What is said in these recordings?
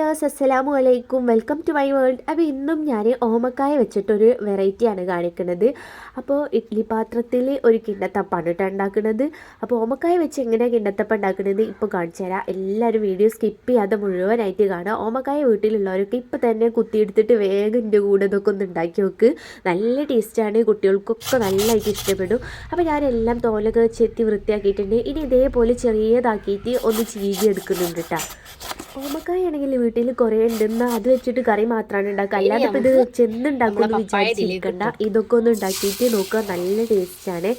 Dears അസ്സലാമു അലൈക്കും welcome to my world അപ്പോൾ ഇന്നും ഞാൻ ഓമക്കായ വെച്ചിട്ടൊരു വെറൈറ്റിയാണ് കാണിക്കുന്നത്. അപ്പോൾ ഇഡ്ലി പാത്രത്തിൽ ഒരു കിണ്ണത്തപ്പാണ് കേട്ടോ ഉണ്ടാക്കുന്നത്. അപ്പോൾ ഓമക്കായ വെച്ച് എങ്ങനെയാണ് കിണ്ണത്തപ്പം ഉണ്ടാക്കുന്നത് ഇപ്പോൾ കാണിച്ചു തരാം. എല്ലാവരും വീഡിയോ സ്കിപ്പ് ചെയ്യാതെ മുഴുവനായിട്ട് കാണുക. ഓമക്കായ വീട്ടിലുള്ളവരൊക്കെ ഇപ്പോൾ തന്നെ കുത്തിയെടുത്തിട്ട് വേഗം എന്റെ കൂടെ ഇതൊക്കെ ഒന്ന് ഉണ്ടാക്കി നോക്ക്. നല്ല ടേസ്റ്റാണ് കുട്ടികൾക്കൊക്കെ നല്ലതായിട്ട് ഇഷ്ടപ്പെടും. അപ്പോൾ ഞാനെല്ലാം തോലൊക്കെ ചെത്തി വൃത്തിയാക്കിയിട്ടുണ്ട്. ഇനി ഇതേപോലെ ചെറിയതാക്കിയിട്ട് ഒന്ന് ചീകി എടുക്കുന്നുണ്ട് കേട്ടോ. ഓമക്കായ ആണെങ്കിൽ വീട്ടിൽ കുറേ എന്നാൽ അത് വെച്ചിട്ട് കറി മാത്രമാണ് ഉണ്ടാക്കുക അല്ലാതെ ഇത് ചെന്നുണ്ടാക്കുമെന്ന് വിചാരിച്ചിരിക്കണ്ട ഇതൊക്കെ ഒന്ന് ഉണ്ടാക്കിയിട്ട് നോക്കുക. നല്ല ടേസ്റ്റാണ്.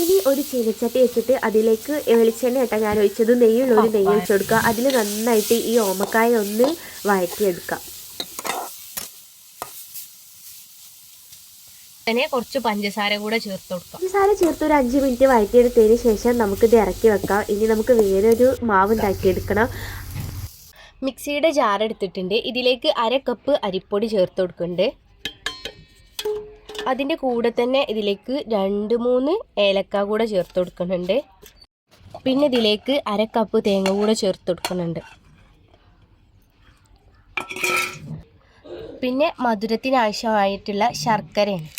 ഇനി ഒരു ചീനച്ചട്ടി വെച്ചിട്ട് അതിലേക്ക് വെളിച്ചെണ്ണ ഇട്ടാൽ ഞാൻ ഒഴിച്ചത് നെയ്യുള്ള ഒരു നെയ്യ് ഒഴിച്ചു കൊടുക്കുക. അതിൽ നന്നായിട്ട് ഈ ഓമക്കായ ഒന്ന് വഴറ്റിയെടുക്കാം തന്നെ കുറച്ച് പഞ്ചസാര കൂടെ ചേർത്ത് കൊടുക്കാം. പഞ്ചസാര ചേർത്ത് ഒരു അഞ്ച് മിനിറ്റ് വഴറ്റിയെടുത്തതിന് ശേഷം നമുക്കിത് ഇറക്കി വെക്കാം. ഇനി നമുക്ക് വേറെ ഒരു മാവ് ഉണ്ടാക്കിയെടുക്കണം. മിക്സിയുടെ ജാർ എടുത്തിട്ടുണ്ട്. ഇതിലേക്ക് അര കപ്പ് അരിപ്പൊടി ചേർത്ത് കൊടുക്കുന്നുണ്ട്. അതിന്റെ കൂടെ തന്നെ ഇതിലേക്ക് രണ്ട് മൂന്ന് ഏലക്ക കൂടെ ചേർത്ത് കൊടുക്കുന്നുണ്ട്. പിന്നെ ഇതിലേക്ക് അര കപ്പ് തേങ്ങ കൂടെ ചേർത്ത് കൊടുക്കുന്നുണ്ട്. പിന്നെ മധുരത്തിനാവശ്യമായിട്ടുള്ള ശർക്കരയാണ്.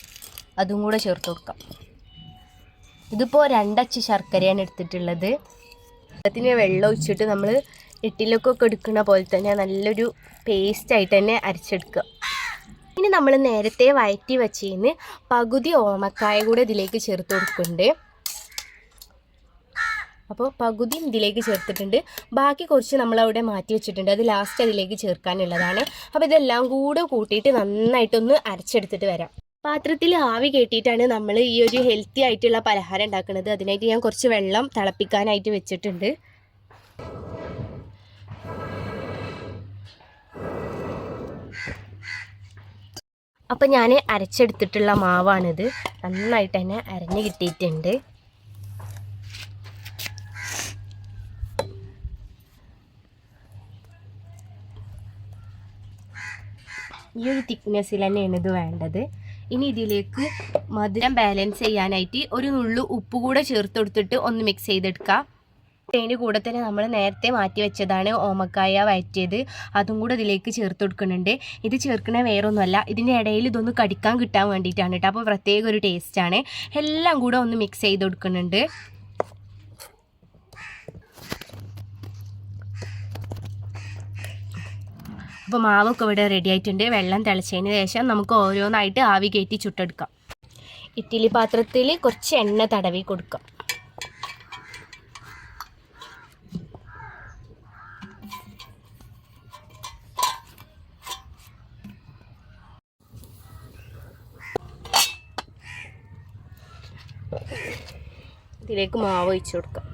അതും കൂടെ ചേർത്ത് കൊടുക്കാം. ഇതിപ്പോൾ രണ്ടച്ച് ശർക്കരയാണ് എടുത്തിട്ടുള്ളത്. അതിന് വെള്ളം ഒഴിച്ചിട്ട് നമ്മൾ ഇഡ്ഡലിക്കൊക്കെ എടുക്കുന്ന പോലെ തന്നെ നല്ലൊരു പേസ്റ്റായിട്ട് തന്നെ അരച്ചെടുക്കുക. ഇനി നമ്മൾ നേരത്തെ വയറ്റി വച്ചിരുന്ന് പകുതി ഓമക്കായ കൂടെ ഇതിലേക്ക് ചേർത്ത് കൊടുക്കുന്നുണ്ട്. അപ്പോൾ പകുതിയും ഇതിലേക്ക് ചേർത്തിട്ടുണ്ട്. ബാക്കി കുറച്ച് നമ്മൾ അവിടെ മാറ്റി വെച്ചിട്ടുണ്ട്. അത് ലാസ്റ്റ് അതിലേക്ക് ചേർക്കാനുള്ളതാണ്. അപ്പോൾ ഇതെല്ലാം കൂടെ കൂട്ടിയിട്ട് നന്നായിട്ടൊന്ന് അരച്ചെടുത്തിട്ട് വരാം. പാത്രത്തിൽ ആവി കയറ്റിയിട്ടാണ് നമ്മൾ ഈ ഒരു ഹെൽത്തി ആയിട്ടുള്ള പലഹാരം ഉണ്ടാക്കുന്നത്. അതിനായിട്ട് ഞാൻ കുറച്ച് വെള്ളം തിളപ്പിക്കാനായിട്ട് വെച്ചിട്ടുണ്ട്. അപ്പം ഞാൻ അരച്ചെടുത്തിട്ടുള്ള മാവാണിത്. നന്നായിട്ട് തന്നെ അരഞ്ഞ് കിട്ടിയിട്ടുണ്ട്. ഈ ഒരു തിക്നെസ്സിൽ തന്നെയാണ് ഇത് വേണ്ടത്. ഇനി ഇതിലേക്ക് മധുരം ബാലൻസ് ചെയ്യാനായിട്ട് ഒരു നുള്ളു ഉപ്പ് കൂടെ ചേർത്ത് കൊടുത്തിട്ട് ഒന്ന് മിക്സ് ചെയ്തെടുക്കാം. അതിന് കൂടെ തന്നെ നമ്മൾ നേരത്തെ മാറ്റി വെച്ചതാണ് ഓമക്കായ വഴറ്റിയത്. അതും കൂടെ ഇതിലേക്ക് ചേർത്ത് കൊടുക്കുന്നുണ്ട്. ഇത് ചേർക്കണ വേറൊന്നുമല്ല. ഇതിന്റെ ഇടയിൽ ഇതൊന്ന് കടിക്കാൻ കിട്ടാൻ വേണ്ടിയിട്ടാണ് കേട്ടോ. അപ്പോൾ പ്രത്യേക ഒരു ടേസ്റ്റാണ് എല്ലാം കൂടെ ഒന്ന് മിക്സ് ചെയ്ത് കൊടുക്കുന്നുണ്ട്. അപ്പോൾ മാവൊക്കെ ഇവിടെ റെഡി ആയിട്ടുണ്ട്. വെള്ളം തിളച്ചതിന് ശേഷം നമുക്ക് ഓരോന്നായിട്ട് ആവി കയറ്റി ചുട്ടെടുക്കാം. ഇഡ്ഡലി പാത്രത്തിൽ കുറച്ച് എണ്ണ തടവി കൊടുക്കാം. ഇതിലേക്ക് മാവ് ഒഴിച്ചു കൊടുക്കാം.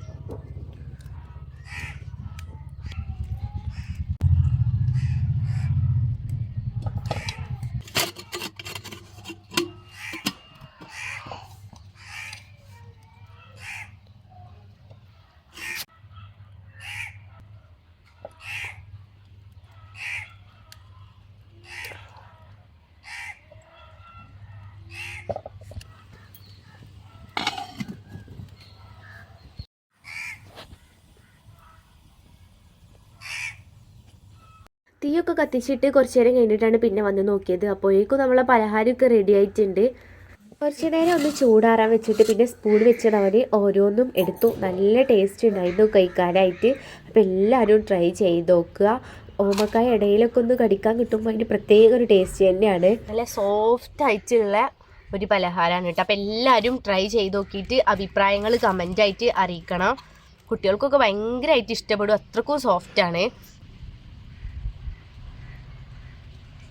തീയൊക്കെ കത്തിച്ചിട്ട് കുറച്ച് നേരം കഴിഞ്ഞിട്ടാണ് പിന്നെ വന്ന് നോക്കിയത്. അപ്പോഴേക്കും നമ്മളെ പലഹാരമൊക്കെ റെഡി ആയിട്ടുണ്ട്. കുറച്ച് നേരം ഒന്ന് ചൂടാറാൻ വെച്ചിട്ട് പിന്നെ സ്പൂൺ വെച്ചിട്ട് അവർ ഓരോന്നും എടുത്തു. നല്ല ടേസ്റ്റ് ഉണ്ടായിരുന്നു കഴിക്കാനായിട്ട്. അപ്പോൾ എല്ലാവരും ട്രൈ ചെയ്ത് നോക്കുക. ഓമക്കായ ഇടയിലൊക്കെ ഒന്ന് കടിക്കാൻ കിട്ടുമ്പോൾ അതിന് പ്രത്യേക ഒരു ടേസ്റ്റ് തന്നെയാണ്. നല്ല സോഫ്റ്റ് ആയിട്ടുള്ള ഒരു പലഹാരമാണ് കേട്ടോ. അപ്പോൾ എല്ലാവരും ട്രൈ ചെയ്ത് നോക്കിയിട്ട് അഭിപ്രായങ്ങൾ കമന്റായിട്ട് അറിയിക്കണം. കുട്ടികൾക്കൊക്കെ ഭയങ്കരമായിട്ട് ഇഷ്ടപ്പെടും. അത്രക്കും സോഫ്റ്റാണ്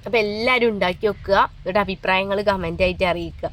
അപ്പോൾ എല്ലാവരും ഉണ്ടാക്കി വെക്കുക. എന്നിട്ട് അഭിപ്രായങ്ങൾ കമന്റായിട്ട് അറിയിക്കുക.